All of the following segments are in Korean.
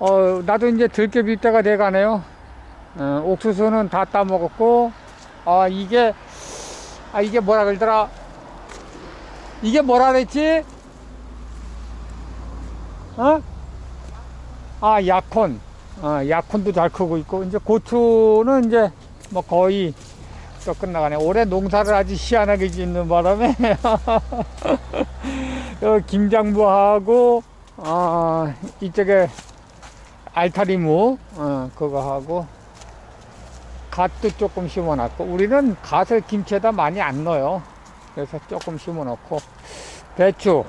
어, 나도 이제 들깨 때가 돼가네요. 어, 옥수수는 다 따먹었고, 아, 이게, 아, 이게 뭐라 그러더라? 이게 뭐라 그랬지? 어? 아, 약혼. 어, 약혼도 잘 크고 있고, 이제 고추는 이제 뭐 거의 또 끝나가네. 올해 농사를 아주 희한하게 짓는 바람에, 어, 김장부하고, 어, 이쪽에 알타리무, 어, 그거 하고, 갓도 조금 심어놨고, 우리는 갓을 김치에다 많이 안 넣어요. 그래서 조금 심어놓고, 배추.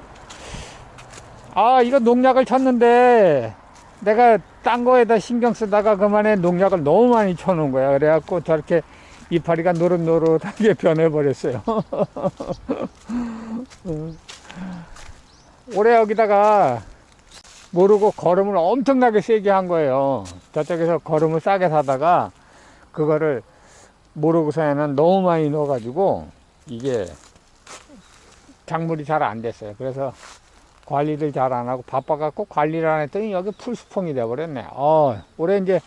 아, 이거 농약을 쳤는데, 내가 딴 거에다 신경 쓰다가 그만에 농약을 너무 많이 쳐놓은 거야. 그래갖고 저렇게 이파리가 노릇노릇하게 변해버렸어요. 음. 올해 여기다가 모르고 거름을 엄청나게 세게 한 거예요. 저쪽에서 거름을 싸게 사다가 그거를 모르고서는 너무 많이 넣어 가지고 이게 작물이 잘 안 됐어요. 그래서 관리를 잘 안 하고 바빠갖고 관리를 안 했더니 여기 풀수풍이 돼버렸네. 어, 올해 이제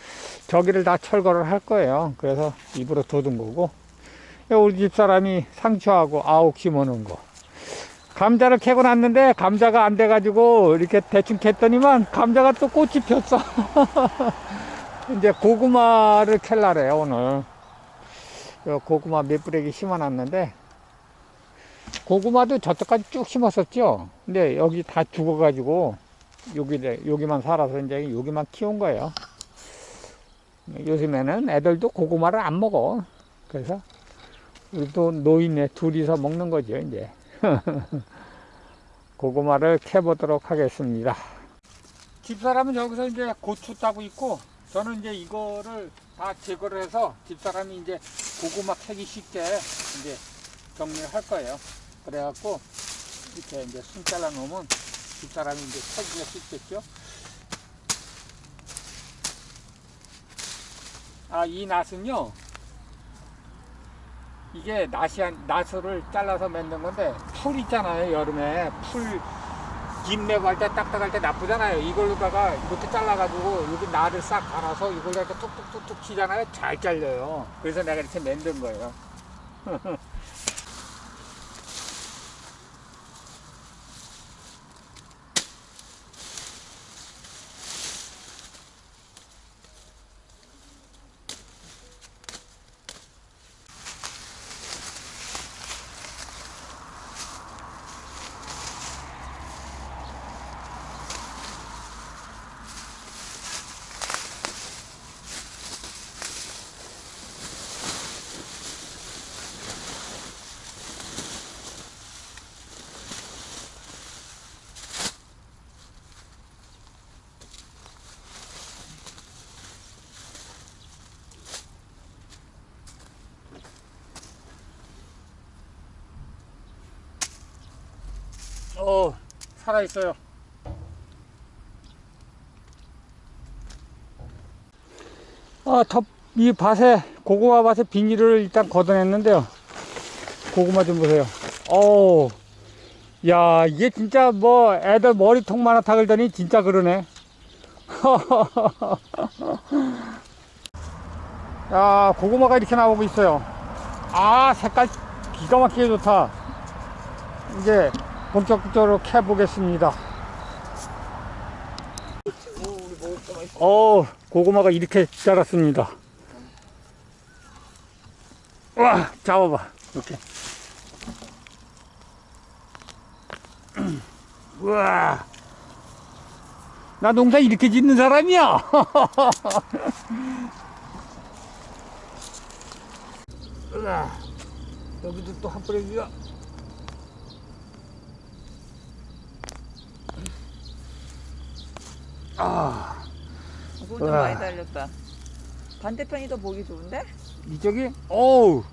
저기를 다 철거를 할 거예요. 그래서 입으로 돋은 거고. 우리 집 사람이 상추하고 아욱 심어놓은 거. 감자를 캐고 났는데 감자가 안 돼가지고 이렇게 대충 캤더니만 감자가 또 꽃이 폈어. 이제 고구마를 캘라래요, 오늘. 요 고구마 몇 뿌레기 심어놨는데 고구마도 저쪽까지 쭉 심었었죠. 근데 여기 다 죽어가지고 여기 여기만 살아서 이제 여기만 키운 거예요. 요즘에는 애들도 고구마를 안 먹어. 그래서 우리도 노인네 둘이서 먹는 거죠 이제. 고구마를 캐보도록 하겠습니다. 집사람은 여기서 이제 고추 따고 있고 저는 이제 이거를 다 제거를 해서 집사람이 이제 고구마 캐기 쉽게 이제 정리를 할 거예요. 그래갖고 이렇게 이제 순 잘라 놓으면 집사람이 이제 캐기가 쉽겠죠. 아, 이 낫은요. 이게 낫이, 낫을 잘라서 만든 건데, 풀 있잖아요, 여름에. 풀, 김내고 할 때 딱딱할 때 나쁘잖아요. 이걸로다가 이렇게 잘라가지고 여기 나를 싹 갈아서 이걸로 이렇게 툭툭툭툭 치잖아요. 잘 잘려요. 그래서 내가 이렇게 만든 거예요. 어, 살아있어요. 아, 덮, 이 밭에, 고구마 밭에 비닐을 일단 걷어냈는데요. 고구마 좀 보세요. 어우, 야, 이게 진짜 뭐 애들 머리통만 하나 탁을더니 진짜 그러네. 야, 고구마가 이렇게 나오고 있어요. 아, 색깔 기가 막히게 좋다. 이제 본격적으로 캐보겠습니다. 어, 고구마가 이렇게 자랐습니다. 와, 잡아봐. 이렇게. 우와. 나 농사 이렇게 짓는 사람이야. 여기도 또 한 뿌레기가. 아. 물좀 우와. 많이 달렸다. 반대편이 더 보기 좋은데? 이쪽이 어우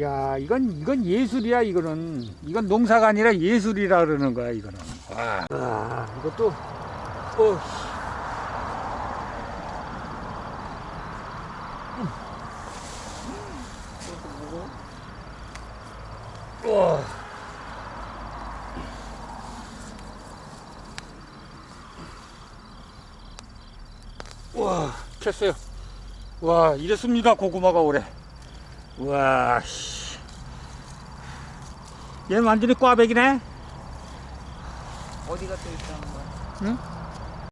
야 이건 이건 예술이야 이거는 이건 농사가 아니라 예술이라 그러는 거야 이거는 와 아, 이것도 어 와. 와, 켰어요. 와, 이랬습니다. 고구마가 올해. 와, 씨. 얘는 완전히 꽈배기네? 어디가 또 있다는 거야? 응?